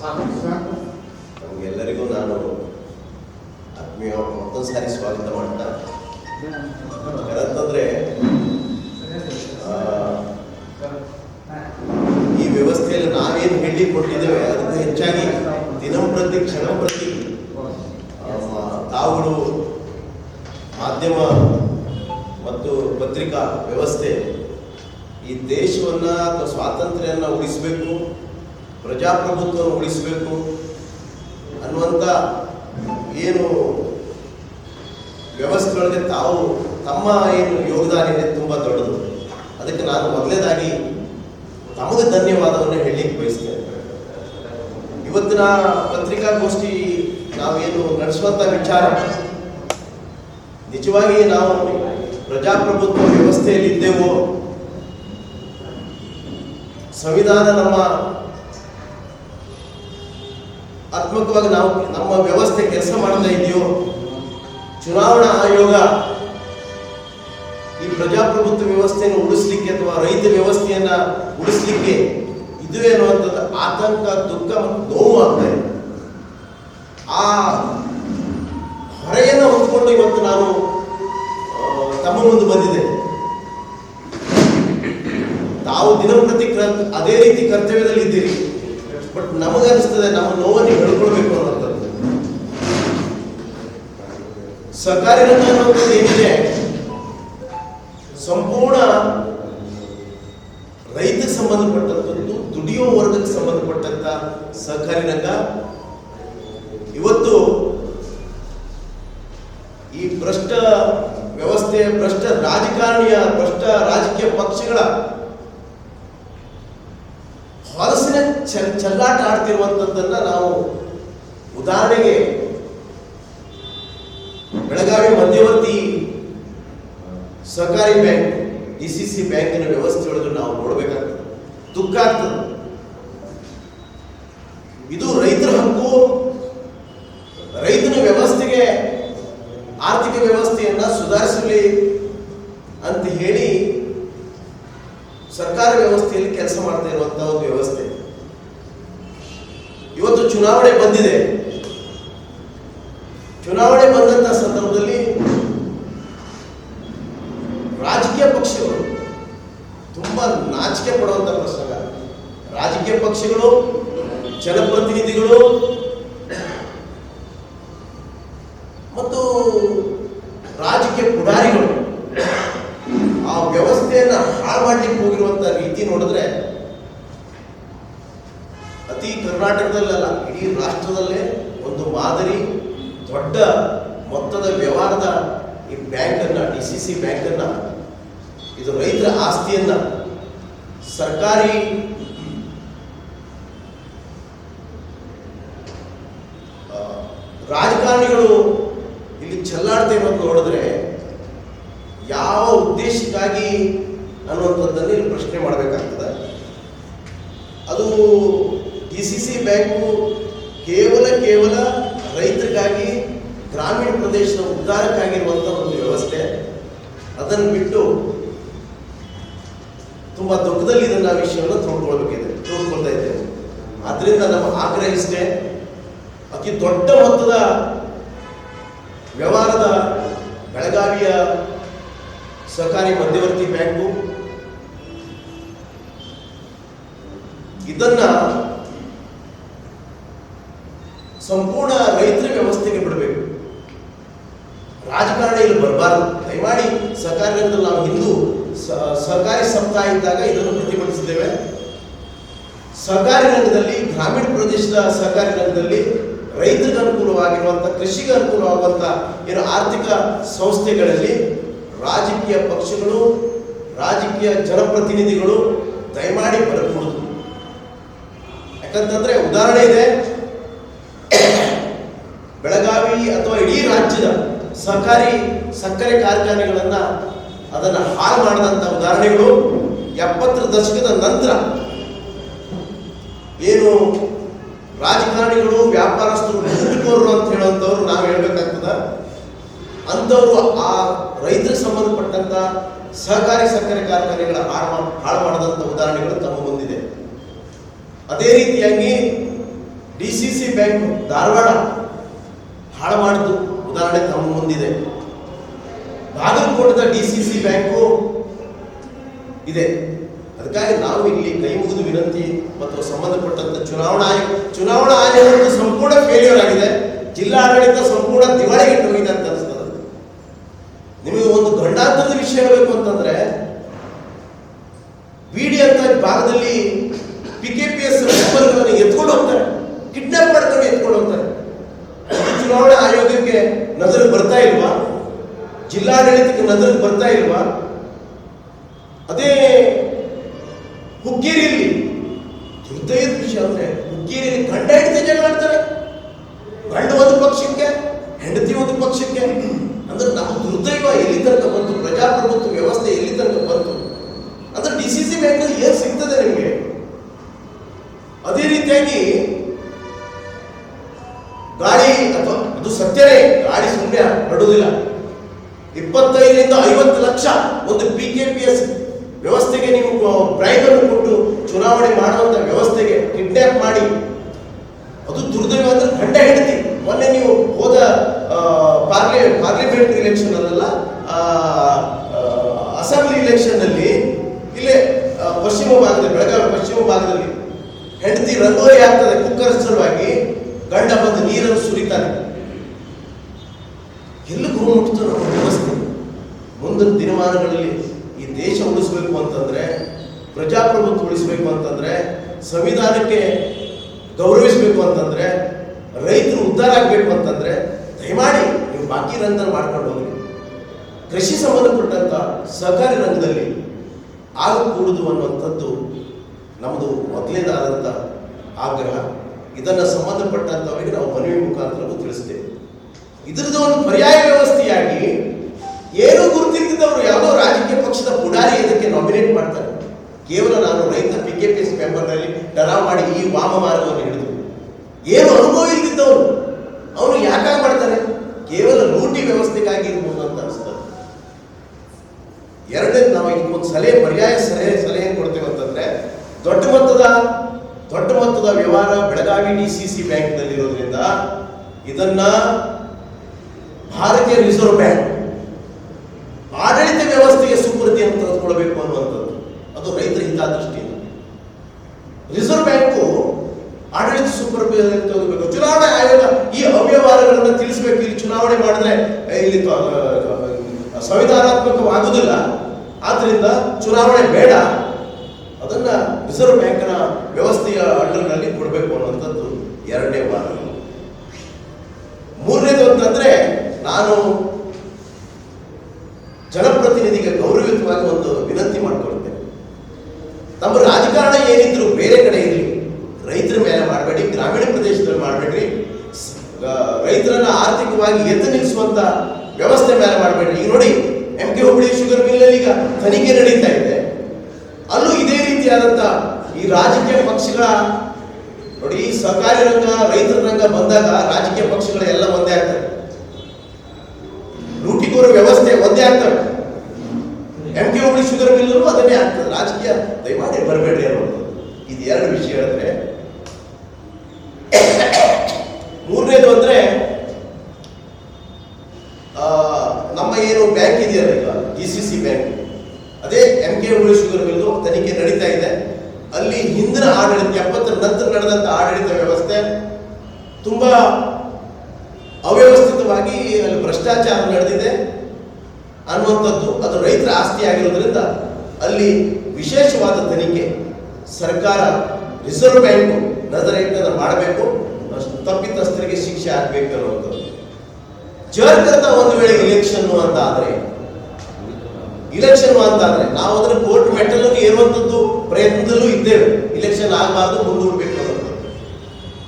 ನಮಗೆಲ್ಲರಿಗೂ ನಾನು ಆತ್ಮೀಯ ಮತ್ತೊಂದು ಸಾರಿ ಸ್ವಾಗತ ಮಾಡ್ತಾ ಯಾಕಂತಂದ್ರೆ ಈ ವ್ಯವಸ್ಥೆಯಲ್ಲಿ ನಾವೇನು ಹೇಳಿ ಕೊಟ್ಟಿದ್ದೇವೆ ಅದಕ್ಕೂ ಹೆಚ್ಚಾಗಿ ದಿನಂಪ್ರತಿ ಕ್ಷಣ ಪ್ರತಿ ತಾವುಗಳು ಮಾಧ್ಯಮ ಮತ್ತು ಪತ್ರಿಕಾ ವ್ಯವಸ್ಥೆ ಈ ದೇಶವನ್ನ ಅಥವಾ ಸ್ವಾತಂತ್ರ್ಯವನ್ನು ಉಳಿಸಬೇಕು ಪ್ರಜಾಪ್ರಭುತ್ವವನ್ನು ಉಳಿಸಬೇಕು ಅನ್ನುವಂಥ ಏನು ವ್ಯವಸ್ಥೆಗಳಿಗೆ ತಾವು ತಮ್ಮ ಏನು ಯೋಗದಾನ ಇದೆ ತುಂಬ ದೊಡ್ಡದು. ಅದಕ್ಕೆ ನಾನು ಮೊದಲನೇದಾಗಿ ತಮಗೆ ಧನ್ಯವಾದವನ್ನು ಹೇಳಲಿಕ್ಕೆ ಬಯಸ್ತೇನೆ. ಇವತ್ತಿನ ಪತ್ರಿಕಾಗೋಷ್ಠಿ ನಾವೇನು ನಡೆಸುವಂಥ ವಿಚಾರ ನಿಜವಾಗಿ ನಾವು ಪ್ರಜಾಪ್ರಭುತ್ವ ವ್ಯವಸ್ಥೆಯಲ್ಲಿದ್ದೇವೋ, ಸಂವಿಧಾನ ನಮ್ಮ ಆತ್ಮಕವಾಗಿ ನಾವು ನಮ್ಮ ವ್ಯವಸ್ಥೆ ಕೆಲಸ ಮಾಡ್ತಾ ಇದೆಯೋ? ಚುನಾವಣಾ ಆಯೋಗ ಈ ಪ್ರಜಾಪ್ರಭುತ್ವ ವ್ಯವಸ್ಥೆಯನ್ನು ಉಳಿಸ್ಲಿಕ್ಕೆ ಅಥವಾ ರೈತ ವ್ಯವಸ್ಥೆಯನ್ನ ಉಳಿಸ್ಲಿಕ್ಕೆ ಇದು ಅನ್ನುವಂಥದ್ದು ಆತಂಕ, ದುಃಖ ಮತ್ತು ನೋವು ಆಗ್ತಾ ಇದೆ. ಆ ಹೊರೆಯನ್ನು ಹೊಂದ್ಕೊಂಡು ಇವತ್ತು ನಾನು ತಮ್ಮ ಮುಂದೆ ಬಂದಿದೆ ತಾವು ದಿನಂಪ್ರತಿ ಅದೇ ರೀತಿ ಕರ್ತವ್ಯದಲ್ಲಿ ಇದ್ದೀರಿ ಬಟ್ ನಮಗನಿಸ್ತದೆ ನಮ್ಮ ನೋವನ್ನು ಹೇಳ್ಕೊಳ್ಬೇಕು ಅನ್ನೋಂಥದ್ದು. ಸಹಕಾರಿ ರಂಗ ಅನ್ನೋದು ಏನಿದೆ? ಸಂಪೂರ್ಣ ರೈತಕ್ಕೆ ಸಂಬಂಧಪಟ್ಟಂಥದ್ದು ದುಡಿಯೋ ವರ್ಗಕ್ಕೆ ಸಂಬಂಧಪಟ್ಟಂತ ಸಹಕಾರಿ ರಂಗ. ಇವತ್ತು ಈ ಭ್ರಷ್ಟ ವ್ಯವಸ್ಥೆ, ಭ್ರಷ್ಟ ರಾಜಕಾರಣಿಯ, ಭ್ರಷ್ಟ ರಾಜಕೀಯ ಪಕ್ಷಗಳ ಚಲ್, ಚೆಲ್ಲಾಟ ಆಡ್ತಿರುವಂಥದ್ದನ್ನ ನಾವು ಉದಾಹರಣೆಗೆ ಬೆಳಗಾವಿ ಮಧ್ಯವರ್ತಿ ಸಹಕಾರಿ ಬ್ಯಾಂಕ್, ಡಿ ಸಿ ಸಿ ಬ್ಯಾಂಕಿನ ವ್ಯವಸ್ಥೆಯೊಳಗೆ ನಾವು ನೋಡ್ಬೇಕಾಗ್ತದೆ. ದುಃಖ ಆಗ್ತದೆ. ಇದು ರೈತರ ಹಕ್ಕು. ರೈತನ ವ್ಯವಸ್ಥೆಗೆ ಆರ್ಥಿಕ ವ್ಯವಸ್ಥೆಯನ್ನ ಸುಧಾರಿಸಲಿ ಅಂತ ಹೇಳಿ ಸರ್ಕಾರ ವ್ಯವಸ್ಥೆಯಲ್ಲಿ ಕೆಲಸ ಮಾಡ್ತಾ ಇರುವಂತಹ ಒಂದು ವ್ಯವಸ್ಥೆ. ಚುನಾವಣೆ ಬಂದಿದೆ. ಚುನಾವಣೆ ಬಂದಂತ ಸಂದರ್ಭದಲ್ಲಿ ರಾಜಕೀಯ ಪಕ್ಷಗಳು ತುಂಬಾ ನಾಚಿಕೆ ಪಡುವಂತ ಪ್ರಸಂಗ. ರಾಜಕೀಯ ಪಕ್ಷಗಳು ಜನಪ್ರತಿನಿಧಿಗಳು ಅತಿ ಕರ್ನಾಟಕದಲ್ಲಲ್ಲ, ಇಡೀ ರಾಷ್ಟ್ರದಲ್ಲೇ ಒಂದು ಮಾದರಿ ದೊಡ್ಡ ಮೊತ್ತದ ವ್ಯವಹಾರದ ಈ ಬ್ಯಾಂಕನ್ನು ಡಿ ಸಿ ಸಿ ಬ್ಯಾಂಕನ್ನು, ಇದು ರೈತರ ಆಸ್ತಿಯನ್ನು ಸರ್ಕಾರಿ ರಾಜಕಾರಣಿಗಳು ಇಲ್ಲಿ ಚೆಲ್ಲಾಡ್ತಾ ಅಂತ ನೋಡಿದ್ರೆ ಯಾವ ಉದ್ದೇಶಕ್ಕಾಗಿ ಅನ್ನುವಂಥದ್ದನ್ನು ಇಲ್ಲಿ ಪ್ರಶ್ನೆ ಮಾಡಬೇಕಾಗ್ತದೆ ಅದು ಡಿ ಸಿ ಸಿ ಬ್ಯಾಂಕು ಕೇವಲ ಕೇವಲ ರೈತರಿಗಾಗಿ ಗ್ರಾಮೀಣ ಪ್ರದೇಶದ ಉದ್ಧಾರಕ್ಕಾಗಿರುವಂಥ ಒಂದು ವ್ಯವಸ್ಥೆ. ಅದನ್ನು ಬಿಟ್ಟು ತುಂಬಾ ದುಃಖದಲ್ಲಿ ಇದನ್ನ ವಿಷಯವನ್ನು ತೋಡ್ಕೊಳ್ಬೇಕಿದೆ, ತೋಡ್ಕೊಳ್ತಾ ಇದ್ದೇವೆ ಆದ್ರಿಂದ ನಮ್ಮ ಆಗ್ರಹ ಇಷ್ಟೇ. ಅತಿ ದೊಡ್ಡ ಮೊತ್ತದ ವ್ಯವಹಾರದ ಬೆಳಗಾವಿಯ ಸಹಕಾರಿ ಮಧ್ಯವರ್ತಿ ಬ್ಯಾಂಕು. ಇದನ್ನ ಸಂಪೂರ್ಣ ರೈತರ ವ್ಯವಸ್ಥೆಗೆ ಬಿಡಬೇಕು. ರಾಜಕಾರಣ ಇಲ್ಲಿ ಬರಬಾರದು. ದಯಮಾಡಿ ಸಹಕಾರಿ ನಾವು ಹಿಂದೂ ಸ- ಸಹಕಾರಿ ಸಪ್ತಾಹ ಇದ್ದಾಗ ಇದನ್ನು ಪ್ರತಿಭಟಿಸಿದ್ದೇವೆ. ಸಹಕಾರಿ ರಂಗದಲ್ಲಿ, ಗ್ರಾಮೀಣ ಪ್ರದೇಶದ ಸಹಕಾರಿ ರಂಗದಲ್ಲಿ ರೈತರಿಗೆ ಅನುಕೂಲವಾಗಿರುವಂಥ ಕೃಷಿಗೆ ಅನುಕೂಲವಾಗುವಂಥ ಏನು ಆರ್ಥಿಕ ಸಂಸ್ಥೆಗಳಲ್ಲಿ ರಾಜಕೀಯ ಪಕ್ಷಗಳು, ರಾಜಕೀಯ ಜನಪ್ರತಿನಿಧಿಗಳು ದಯಮಾಡಿ ಬರಬಹುದು ಯಾಕಂತಂದ್ರೆ ಉದಾಹರಣೆ ಇದೆ ಬೆಳಗಾವಿ ಅಥವಾ ಇಡೀ ರಾಜ್ಯದ ಸಹಕಾರಿ ಸಕ್ಕರೆ ಕಾರ್ಖಾನೆಗಳನ್ನ ಅದನ್ನ ಹಾಳು ಮಾಡಿದಂತ ಉದಾಹರಣೆಗಳು ಎಪ್ಪತ್ತರ ದಶಕದ ನಂತರ. ಏನು ರಾಜಕಾರಣಿಗಳು, ವ್ಯಾಪಾರಸ್ಥರು ಲೂಟಿಕೋರರು ಅಂತ ಹೇಳುವಂಥವ್ರು ನಾವು ಹೇಳ್ಬೇಕಾಗ್ತದ. ಅಂಥವ್ರು ಆ ರೈತರಿಗೆ ಸಂಬಂಧಪಟ್ಟಂತ ಸಹಕಾರಿ ಸಕ್ಕರೆ ಕಾರ್ಖಾನೆಗಳ ಹಾಳು ಹಾಳು ಮಾಡದಂತ ಉದಾಹರಣೆಗಳು ತಮ್ಮ ಬಂದಿದೆ ಅದೇ ರೀತಿಯಾಗಿ D C C bank Dharwad ಹಾಳು ಮಾಡಿದ್ದು ಉದಾಹರಣೆ ತಮ್ಮ ಮುಂದಿದೆ. ಬಾಗಲಕೋಟದ ಡಿ ಸಿ ಸಿ ಬ್ಯಾಂಕು ಇದೆ. ಅದಕ್ಕಾಗಿ ನಾವು ಇಲ್ಲಿ ಕೈ ಮುಗಿದು ವಿನಂತಿ ಮತ್ತು ಸಂಬಂಧಪಟ್ಟಂತ ಚುನಾವಣಾ ಆಯೋಗ ಚುನಾವಣಾ ಆಯೋಗ ಸಂಪೂರ್ಣ ಫೇಲ್ಯೂರ್ ಆಗಿದೆ. ಜಿಲ್ಲಾಡಳಿತ ಸಂಪೂರ್ಣ ದಿವಾಳಿಗೆ ಹೋಗಿದೆ ಅಂತ ಅನಿಸ್ತದೆ. ನಿಮಗೆ ಒಂದು ಗಂಡಾಂತರದ ವಿಷಯ ಹೇಳಬೇಕು ಅಂತಂದ್ರೆ ಬಿಡಿ ಅಂತ ಭಾಗದಲ್ಲಿ ಪಿ ಕೆ ಪಿ ಎಸ್ ಮೆಂಬರ್ಗಳನ್ನು ಎತ್ಕೊಂಡು ಹೋಗ್ತಾರೆ ಕಿಡ್ನಾಪ್ ಮಾಡ್ಕೊಂಡು ಎತ್ಕೊಂಡು ಹೋಗ್ತಾರೆ ಇದು ಚುನಾವಣಾ ಆಯೋಗಕ್ಕೆ ನಜರು ಬರ್ತಾ ಇಲ್ವಾ ಜಿಲ್ಲಾಡಳಿತಕ್ಕೆ ನಜರು ಬರ್ತಾ ಇಲ್ವಾ ಅದೇ ಹುಕ್ಕೇರಿಯಲ್ಲಿ ಅದು ದುರ್ದೈವ ಅಂದ್ರೆ ಗಂಡ ಹೆಂಡತಿ. ಮೊನ್ನೆ ನೀವು ಹೋದ ಪಾರ್ಲಿ ಪಾರ್ಲಿಮೆಂಟ್ ಇಲೆಕ್ಷನ್ ಅಲ್ಲ ಅಸೆಂಬ್ಲಿ ಇಲೆಕ್ಷನ್ ಅಲ್ಲಿ ಇಲ್ಲೇ ಪಶ್ಚಿಮ ಭಾಗದಲ್ಲಿ, ಬೆಳಗಾವಿ ಪಶ್ಚಿಮ ಭಾಗದಲ್ಲಿ ಹೆಂಡತಿ ರಂಗೋಲಿ ಆಗ್ತದೆ ಕುಕ್ಕರ್ ಸಲುವಾಗಿ ಗಂಡ ಬಂದು ನೀರನ್ನು ಸುರಿತಾನೆ. ಎಲ್ಲಿ ಗುರು ಮುಟ್ಟಿತು ನಮ್ಮ ವ್ಯವಸ್ಥೆ. ಮುಂದಿನ ದಿನಮಾನಗಳಲ್ಲಿ ಈ ದೇಶ ಉಳಿಸಬೇಕು ಅಂತಂದ್ರೆ, ಪ್ರಜಾಪ್ರಭುತ್ವ ಉಳಿಸಬೇಕು ಅಂತಂದ್ರೆ, ಸಂವಿಧಾನಕ್ಕೆ ಗೌರವಿಸಬೇಕು ಅಂತಂದ್ರೆ, ರೈತರು ಉದ್ಧಾರ ಆಗಬೇಕು ಅಂತಂದ್ರೆ, ದಯಮಾಡಿ ನೀವು ಬಾಕಿ ರಂಗದಲ್ಲಿ ಮಾಡ್ಕೊಂಡು ಹೋಗಿ ಕೃಷಿ ಸಂಬಂಧಪಟ್ಟಂತ ಸಹಕಾರಿ ರಂಗದಲ್ಲಿ ಆಗಕೂಡುದು ಅನ್ನುವಂಥದ್ದು ನಮ್ಮದು ಮೊದಲೇದಾದಂಥ ಆಗ್ರಹ. ಇದನ್ನು ಸಂಬಂಧಪಟ್ಟಂಥವರಿಗೆ ನಾವು ಮನವಿ ಮುಖಾಂತರ ತಿಳಿಸ್ತೇವೆ. ಇದ್ರದ್ದು ಒಂದು ಪರ್ಯಾಯ ವ್ಯವಸ್ಥೆಯಾಗಿ, ಏನು ಗುರುತಿಲ್ಲದವರು ಯಾವುದೋ ರಾಜಕೀಯ ಪಕ್ಷದ ಪುಡಾರಿ ಇದಕ್ಕೆ ನಾಮಿನೇಟ್ ಮಾಡ್ತಾರೆ. ಕೇವಲ ನಾನು ರೈತ ಪಿ ಕೆ ಪಿ ಎಸ್ ಮೆಂಬರ್ನಲ್ಲಿ ಟರಾವ್ ಮಾಡಿ ಈ ವಾಮ ಮಾರ್ಗವನ್ನು ಹಿಡಿದು. ಏನು ಅನುಭವ ಇಲ್ದಿದ್ದವನು ಅವನು ಯಾಕಾಗಿ ಮಾಡ್ತಾರೆ? ಕೇವಲ ಲೂಟಿ ವ್ಯವಸ್ಥೆಗಾಗಿ ಇರ್ಬೋದು ಅಂತ ಅನಿಸ್ತದೆ ಎರಡನೇದು ನಾವು ಇದಕ್ಕೊಂದು ಸಲಹೆ, ಪರ್ಯಾಯ ಸಲಹೆ ಸಲಹೆ ಕೊಡ್ತೇವೆ ಅಂತಂದ್ರೆ, ದೊಡ್ಡ ಮೊತ್ತದ ದೊಡ್ಡ ಮೊತ್ತದ ವ್ಯವಹಾರ ಬೆಳಗಾವಿ ಡಿ ಸಿ ಸಿ ಬ್ಯಾಂಕ್ನಲ್ಲಿರೋದ್ರಿಂದ ಇದನ್ನ ಭಾರತೀಯ ರಿಸರ್ವ್ ಬ್ಯಾಂಕ್ ಆಡಳಿತ ವ್ಯವಸ್ಥೆಗೆ ಸುಪರ್ದಿಯನ್ನು ತೆಗೆದುಕೊಳ್ಬೇಕು ಅನ್ನುವಂಥದ್ದು ಅದು ರೈತರ ಹಿತದೃಷ್ಟಿಯಿಂದ ರಿಸರ್ವ್ ಬ್ಯಾಂಕು ಆಡಳಿತ ಸೂಪರ್ ತಗೋಬೇಕು ಚುನಾವಣೆ ಆಯೋಗ ಈ ಅವ್ಯವಹಾರಗಳನ್ನು ತಿಳಿಸಬೇಕು. ಇಲ್ಲಿ ಚುನಾವಣೆ ಮಾಡಿದ್ರೆ ಇಲ್ಲಿ ಸಂವಿಧಾನಾತ್ಮಕವಾಗುವುದಿಲ್ಲ ಆದ್ರಿಂದ ಚುನಾವಣೆ ಬೇಡ. ಅದನ್ನ ರಿಸರ್ವ್ ಬ್ಯಾಂಕ್ನ ವ್ಯವಸ್ಥೆಯ ಅಂಡರ್ನಲ್ಲಿ ಕೊಡಬೇಕು ಅನ್ನುವಂಥದ್ದು ಎರಡನೇ ವಾರ ಮೂರನೇದು ಅಂತಂದ್ರೆ, ನಾನು ಜನಪ್ರತಿನಿಧಿಗೆ ಗೌರವಯುತವಾಗಿ ಒಂದು ವಿನಂತಿ ಮಾಡ್ಕೊಳ್ತೇನೆ ನಮ್ಮ ರಾಜಕಾರಣ ಏನಿದ್ರು ಬೇರೆ ಕಡೆ ಇರಲಿ ರೈತರ ಮೇಲೆ ಮಾಡಬೇಡಿ ಗ್ರಾಮೀಣ ಪ್ರದೇಶದಲ್ಲಿ ಮಾಡಬೇಡ್ರಿ ರೈತರನ್ನ ಆರ್ಥಿಕವಾಗಿ ಎದ್ದು ನಿಲ್ಲಿಸುವಂತ ವ್ಯವಸ್ಥೆ ಮೇಲೆ ಮಾಡಬೇಡಿ. ಈಗ ನೋಡಿ ಎಂ ಕೆ ಹುಬ್ಳಿ ಶುಗರ್ ಮಿಲ್ಲಲ್ಲಿ ಈಗ ತನಿಖೆ ನಡೀತಾ ಇದೆ. ಅಲ್ಲೂ ಇದೇ ರೀತಿಯಾದಂತ ಈ ರಾಜಕೀಯ ಪಕ್ಷಗಳ ನೋಡಿ, ಸಹಕಾರಿ ರಂಗ, ರೈತರ ರಂಗ ಬಂದಾಗ ರಾಜಕೀಯ ಪಕ್ಷಗಳ ಎಲ್ಲ ಒಂದೇ ಆಗ್ತವೆ. ಲೂಟಿಕೋರ ವ್ಯವಸ್ಥೆ ಒಂದೇ ಆಗ್ತವೆ. M K Hubli sugar mill ಅದನ್ನೇ ಆಗ್ತದೆ. ರಾಜಕೀಯ, ದಯಮಾಡಿ ಬರಬೇಡ್ರಿ ಅನ್ನೋದು ಇದು ಎರಡು ವಿಷಯ ಹೇಳಿದ್ರೆ ಮೂರನೇದು ಅಂದ್ರೆ ಆ, ನಮ್ಮ ಏನು ಬ್ಯಾಂಕ್ ಇದೆಯಲ್ಲ ಈಗ ಡಿ ಸಿ ಸಿ ಬ್ಯಾಂಕ್ ಅದೇ ಎಂ ಕೆ ಮಿಲ್ಲು ತನಿಖೆ ನಡೀತಾ ಇದೆ. ಅಲ್ಲಿ ಹಿಂದಿನ ಆಡಳಿತ, ಎಪ್ಪತ್ತರ ನಂತರ ನಡೆದಂತ ಆಡಳಿತ ವ್ಯವಸ್ಥೆ ತುಂಬಾ ಅವ್ಯವಸ್ಥಿತವಾಗಿ ಅಲ್ಲಿ ಭ್ರಷ್ಟಾಚಾರ ನಡೆದಿದೆ ಅನ್ನುವಂಥದ್ದು ಅದು ರೈತರ ಆಸ್ತಿ ಆಗಿರೋದ್ರಿಂದ ಅಲ್ಲಿ ವಿಶೇಷವಾದ ತನಿಖೆ ಸರ್ಕಾರ ರಿಸರ್ವ್ ಬ್ಯಾಂಕ್ ನಜರೇಟನ್ನು ಮಾಡಬೇಕು, ತಪ್ಪಿತಸ್ಥರಿಗೆ ಶಿಕ್ಷೆ ಆಗಬೇಕು ಅನ್ನುವಂಥದ್ದು. ಜರ್ಕರ್ತ ಒಂದು ವೇಳೆ ಇಲೆಕ್ಷನ್ ಅಂತ ಆದ್ರೆ ಇಲೆಕ್ಷನ್ ಅಂತ ಅಂದ್ರೆ ನಾವು ಅದನ್ನ ಕೋರ್ಟ್ ಮೆಟ್ಟಲನ್ನು ಏರುವಂತದ್ದು ಪ್ರಯತ್ನದಲ್ಲೂ ಇದ್ದೇವೆ. ಇಲೆಕ್ಷನ್ ಆಗಬಾರ್ದು ಮುಂದೂಡಬೇಕು.